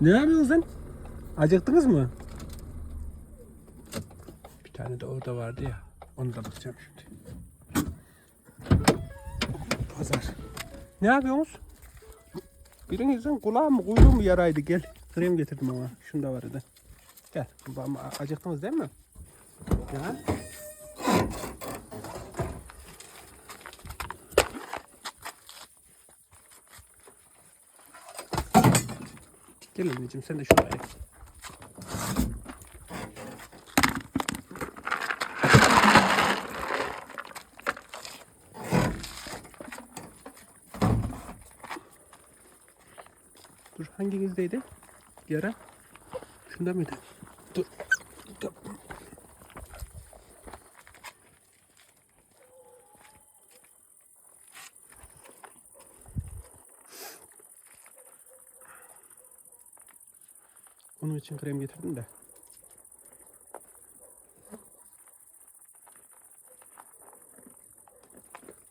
ne yapıyorsun sen? Acıktınız mı? Bir tane de orada vardı ya. Onu da bakacağım şimdi. Pazar. Ne yapıyorsunuz? Birinizin kulağı mı kuyruğu mu yaraydı gel. Krem getirdim ama. Şunda vardı. Gel. Ama acıktınız değil mi? Ya. Gel anneciğim sen de şuraya. Dur hanginizdeydi? Yara. Şunda mıydı? Dur. Onun için krem getirdim de.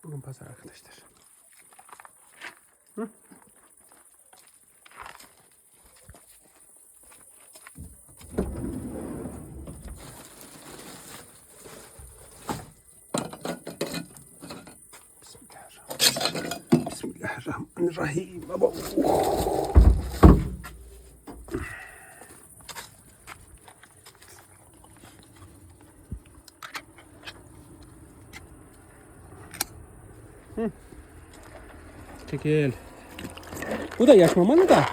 Bugün pazar arkadaşlar. Hı? Bismillahirrahmanirrahim. Bismillahirrahmanirrahim. Baba. Çekil. Bu da yaş mamanı da.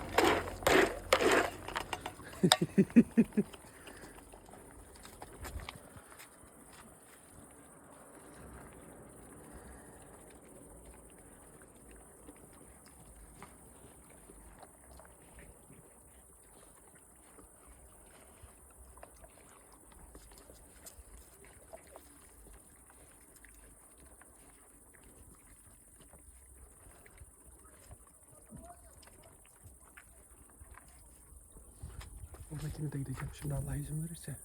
Oradakine de gideceğim şimdi Allah izin verirse.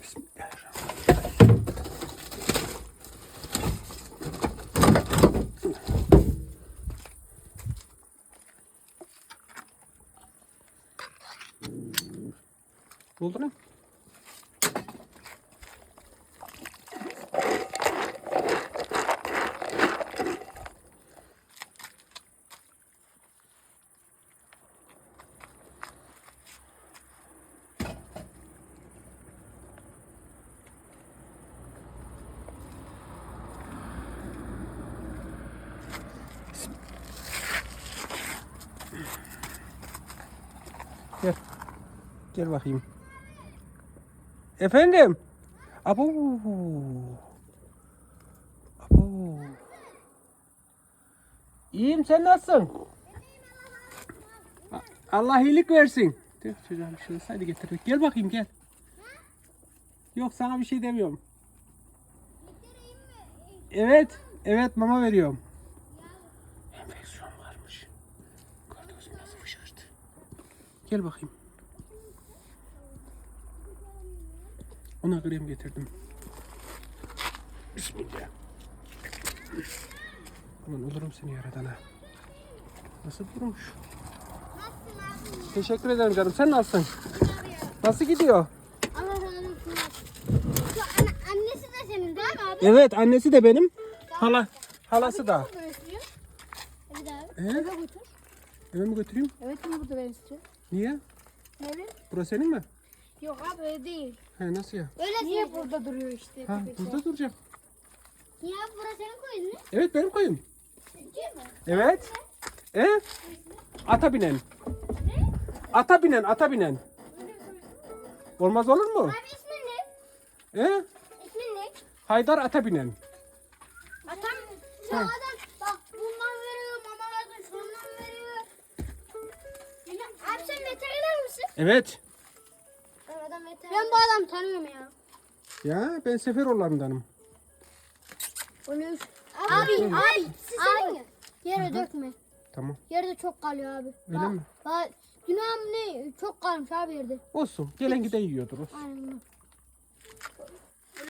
Bismillahirrahmanirrahim. Ne oldu lan? Gel. Gel bakayım. Efendim? Abo. Abo. İyiyim sen nasılsın? Allah iyilik versin. Dur çocuğa bir şey olsaydı getirdik. Gel bakayım gel. Yok sana bir şey demiyorum. Evet. Evet mama veriyorum. Enfeksiyon varmış. Gördünüz nasıl fışkırdı? Gel bakayım. Ona krem getirdim. Bismillah. Aman olurum seni yaradan ha. Nasıl durmuş? Teşekkür ederim canım. Sen nasılsın? Nasıl gidiyor? Allah razı olsun. Şu anne, annesi de senin değil mi abi? Evet annesi de benim. Hala, halası da. Burada besliyor. Hadi abi. Ee? Eve götür. Eve mi götüreyim? Evet bunu burada besliyor. Niye? Ne bileyim? Burası senin mi? Yok abi öyle değil. He nasıl ya? Öyle Niye burada duruyor işte? Ha burada duracağım. Niye abi burası senin koyun mu? Evet benim koyun. Değil mi? Evet. E? Ata binen. Ata binen, ata binen. Olmaz olur mu? Abi ismin ne? E? İsmin ne? Haydar ata binen. Atam. Şu adam bak bundan veriyor, mama veriyor, şundan veriyor. Yine, abi sen veteriner misin? Evet. Ben bu adamı tanıyorum ya. Ya ben Seferoğullarındanım. Abi, abi, abi, Abi yere dökme. Tamam. Yerde çok kalıyor abi. Öyle Bak- mi? Bak, Günahım ne? Çok kalmış abi yerde. Olsun. Gelen giden yiyordur. Olsun. Aynen.